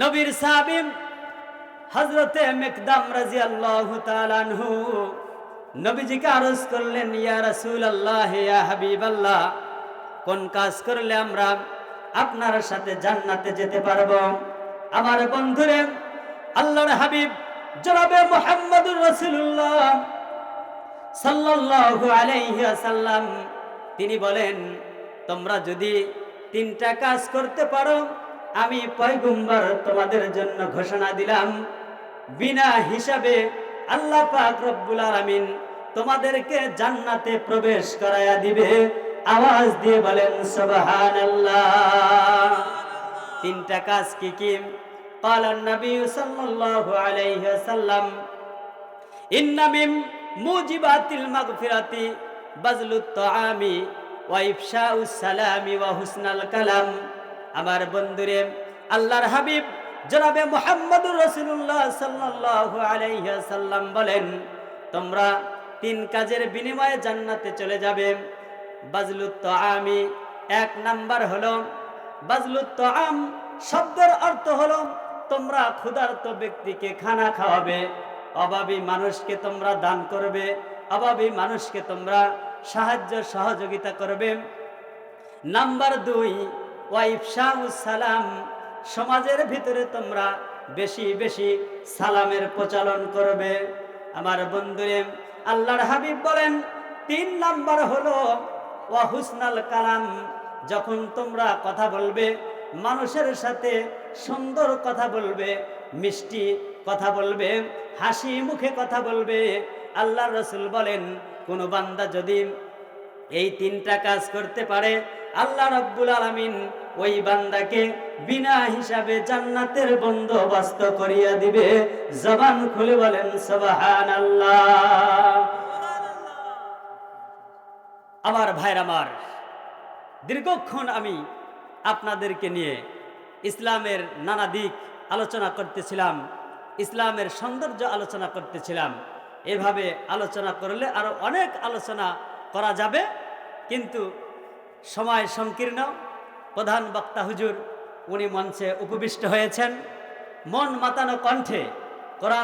নবীর সাহাবিম হজরতে মেকদাম রাজি আল্লাহ তালানহু নবীজিকে আরজ করলেন, ইয়া রসুল আল্লাহ ইয়া হাবিব আল্লাহ কোন কাজ করলে আমরা আপনার সাথে জান্নাতে যেতে পারব? আমার বন্ধুরে, আল্লাহর হাবিব জনাবে মোহাম্মদুর রসুল্লাহ সাল্লাল্লাহু আলাইহি আসাল্লাম তিনি বলেন, তোমরা যদি তিনটা কাজ করতে পারো আমি পয়গম্বর তোমাদের জন্য ঘোষণা দিলাম বিনা হিসাবে আল্লাহ পাক রব্বুল আলামিন তোমাদেরকে জান্নাতে প্রবেশ করায়া দিবে আওয়াজ দিয়ে বলেন সুবহানাল্লাহ তিনটা কাজ কি কি قال النبي صلى الله عليه وسلم إن من موجبات المغفرة بذل الطعام وإفشاء السلام وحسن الكلام আমার বন্ধুরে, আল্লাহর হাবিব জনাবে মোহাম্মদুর রসুল্লাহ সাল্লাল্লাহু আলাইহি সাল্লাম বলেন, তোমরা তিন কাজের বিনিময়ে জান্নাতে চলে যাবে। বাজলুত আমি এক নাম্বার হলো, বাজলুত আম শব্দের অর্থ হলো, তোমরা ক্ষুধার্ত ব্যক্তিকে খানা খাওয়াবে। অভাবী মানুষকে তোমরা দান করবে। অভাবী মানুষকে তোমরা সাহায্য সহযোগিতা করবে। নাম্বার দুই সালাম, সমাজের ভিতরে তোমরা বেশি বেশি সালামের প্রচলন করবে। আমার বন্ধুরে, আল্লাহর হাবিব বলেন, তিন নাম্বার হলো ওয়াহুসনাল কালাম, যখন তোমরা কথা বলবে, মানুষের সাথে সুন্দর কথা বলবে, মিষ্টি কথা বলবে, হাসি মুখে কথা বলবে। আল্লাহ রসুল বলেন, কোন বান্দা যদি এই তিনটা কাজ করতে পারে আল্লাহ রব্বুল আলমিন ওই বান্দাকে বিনা হিসাবে জান্নাতের বন্দোবস্ত করিয়া দিবে। জবান খুলে বলেন সবাহান আল্লাহ আমার ভাইর আমার, দীর্ঘক্ষণ আমি আপনাদেরকে নিয়ে ইসলামের নানা দিক আলোচনা করতেছিলাম, ইসলামের সৌন্দর্য আলোচনা করতেছিলাম। এভাবে আলোচনা করলে আরও অনেক আলোচনা করা যাবে, কিন্তু সময় সংকীর্ণ। প্রধান বক্তা হুজুর উনি মঞ্চে উপবিষ্ট হয়েছেন। মন মাতানো কণ্ঠে কোরআন